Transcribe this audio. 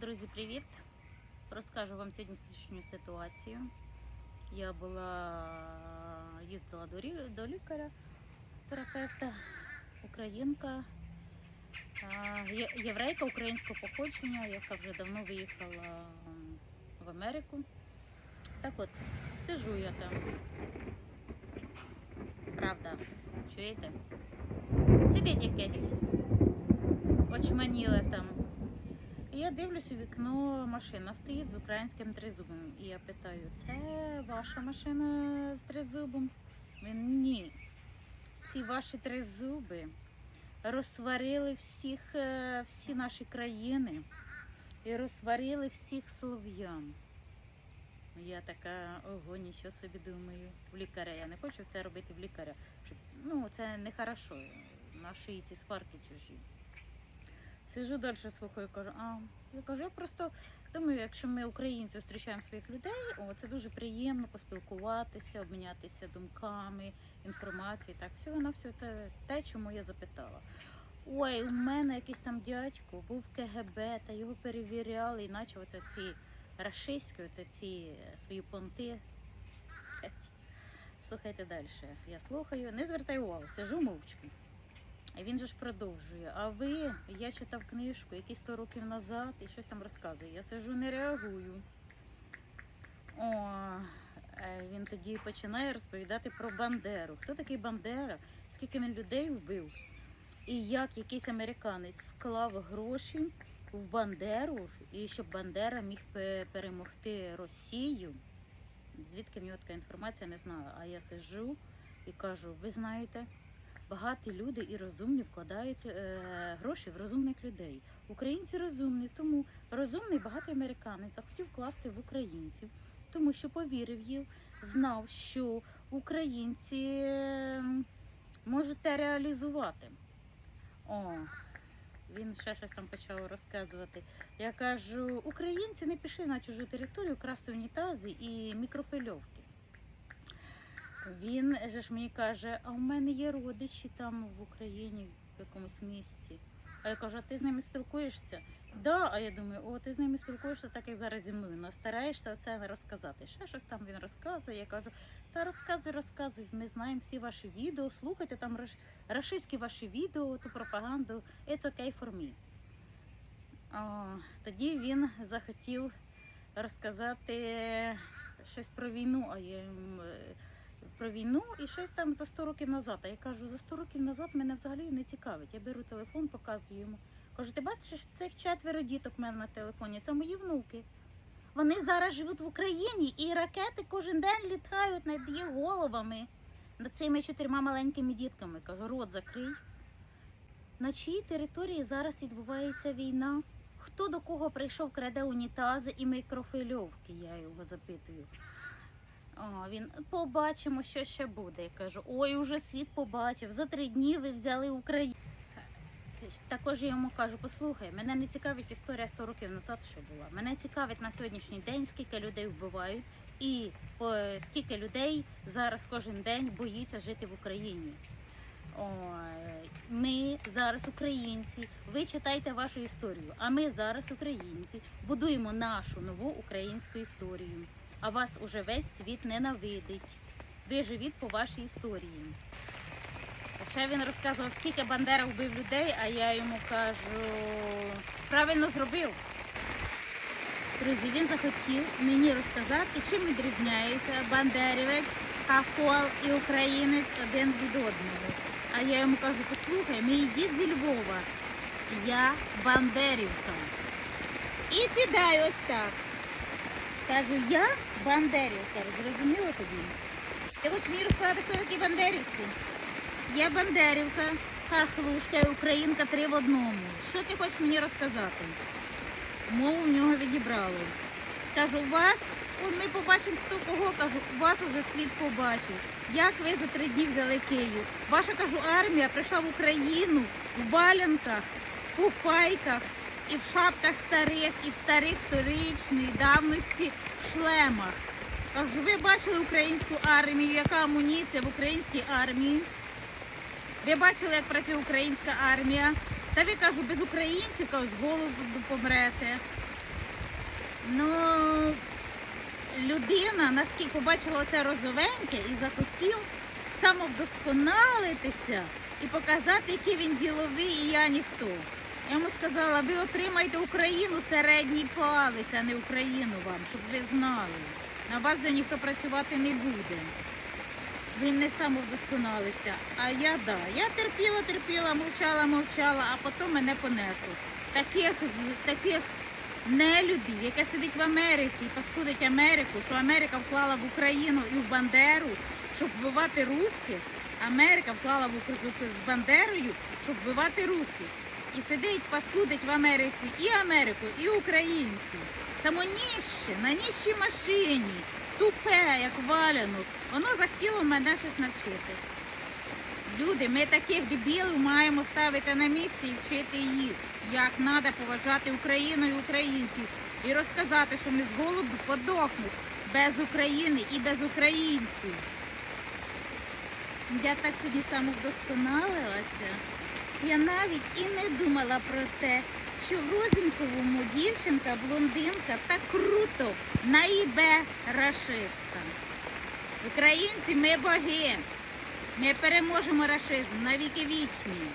Друзі, привіт! Розкажу вам сьогоднішню ситуацію. Я була їздила до, до лікаря, терапевта, українка, єврейка українського походження, яка вже давно виїхала в Америку. Так от, сижу я там. Правда, чуєте? Сидить якесь очманіле там. Я дивлюсь у вікно, машина стоїть з українським тризубом. І я питаю, це ваша машина з тризубом? Він ні. Ці ваші тризуби розсварили всіх, е, всі наші країни і розсварили всіх слов'ян. Я така, ого, нічого собі думаю. В лікаря. Я не хочу це робити в лікаря. Щоб, ну, це не хорошо. Наші ці сварки чужі. Сижу далі, слухаю, кажу, а я кажу, я просто думаю, якщо ми українці зустрічаємо своїх людей, о, це дуже приємно поспілкуватися, обмінятися думками, інформацією. Так, всього на все це те, чому я запитала. Ой, у мене якийсь там дядько був в КГБ, та його перевіряли, і наче оце ці рашистські, оце ці е, свої понти. Слухайте далі. Я слухаю, не звертай увагу, сижу мовчки. І він же ж продовжує. А ви, я читав книжку якісь 100 років назад і щось там розказує. Я сижу, не реагую. О, е, він тоді починає розповідати про Бандеру. Хто такий Бандера? Скільки він людей вбив? І як якийсь американець вклав гроші в Бандеру, і щоб Бандера міг перемогти Росію. Звідки в нього така інформація, не знаю. А я сижу і кажу: ви знаєте, багаті люди і розумні вкладають е, гроші в розумних людей. Українці розумні, тому розумний багатий американець захотів вкласти в українців, тому що повірив їм, знав, що українці е, можуть те реалізувати. О, він ще щось там почав розказувати. Я кажу, українці не пішли на чужу територію красти унітази і мікрофильовки. Він же ж мені каже, а у мене є родичі там в Україні, в якомусь місті. А я кажу, а ти з ними спілкуєшся? Да, а я думаю, о, ти з ними спілкуєшся, так як зараз зі мною. Ну, стараєшся це розказати. Ще щось там він розказує. Я кажу, та розказуй, розказуй. Ми знаємо всі ваші відео, слухайте там раш- рашистські ваші відео, ту пропаганду. It's okay for me. О, тоді він захотів розказати щось про війну, а я е, про війну і щось там за 100 років назад. А я кажу, за 100 років назад мене взагалі не цікавить. Я беру телефон, показую йому. Кажу, ти бачиш цих четверо діток в мене на телефоні? Це мої внуки. Вони зараз живуть в Україні і ракети кожен день літають над їх головами, над цими чотирма маленькими дітками. Кажу, рот закрий. На чиїй території зараз відбувається війна? Хто до кого прийшов, краде унітази і мікрофильовки? Я його запитую. О, він побачимо, що ще буде. Я кажу, ой, уже світ побачив. За три дні ви взяли Україну. Також я йому кажу, послухай, мене не цікавить історія 100 років назад, що була. Мене цікавить на сьогоднішній день, скільки людей вбивають, і по, скільки людей зараз кожен день боїться жити в Україні. Ой, ми зараз українці. Ви читайте вашу історію. А ми зараз українці будуємо нашу нову українську історію. А вас уже весь світ ненавидить. Ви живіть по вашій історії. Ще він розказував, скільки Бандера вбив людей, а я йому кажу, правильно зробив. Друзі, він захотів мені розказати, чим відрізняється бандерівець, хахол і українець один від одного. А я йому кажу, послухай, мій дід зі Львова, я бандерівка. І сідаю ось так. Кажу, я бандерівка. Зрозуміло тобі? Ти хочеш мені розказати, хто такі бандерівці? Я бандерівка, хахлушка і українка три в одному. Що ти хочеш мені розказати? Мову в нього відібрало. Кажу, у вас, ми побачимо хто кого, кажу, у вас уже світ побачив. Як ви за три дні взяли Київ? Ваша кажу, армія прийшла в Україну в балянках, в фуфайках і в шапках старих, і в старих сторічної давності шлемах. Кажу, ви бачили українську армію, яка амуніція в українській армії? Ви бачили, як працює українська армія? Та ви кажу, без українців з голоду помрете. Ну, людина, наскільки побачила оце розовеньке і захотів самовдосконалитися і показати, який він діловий і я ніхто. Я йому сказала, ви отримаєте Україну середній палець, а не Україну вам, щоб ви знали. На вас вже ніхто працювати не буде. Він не самовдосконалився. А я да. Я терпіла, терпіла, мовчала, мовчала, а потім мене понесло. Таких таких нелюдів, яке сидить в Америці і паскудить Америку, що Америка вклала в Україну і в Бандеру, щоб вбивати русських. Америка вклала в Ук- з Бандерою, щоб вбивати русських. І сидить, паскудить в Америці і Америку, і українців. Само ніще, на ніщій машині, тупе, як валянок. Воно захотіло мене щось навчити. Люди, ми таких дебілів маємо ставити на місці і вчити їх, як треба поважати Україну і українців, і розказати, що ми з голоду подохнуть без України і без українців. Я так сьогодні самовдосконалилася. Я навіть і не думала про те, що в Розінковому дівчинка, блондинка так круто наїбе рашиста. Українці, ми боги. Ми переможемо рашизм на віки вічні.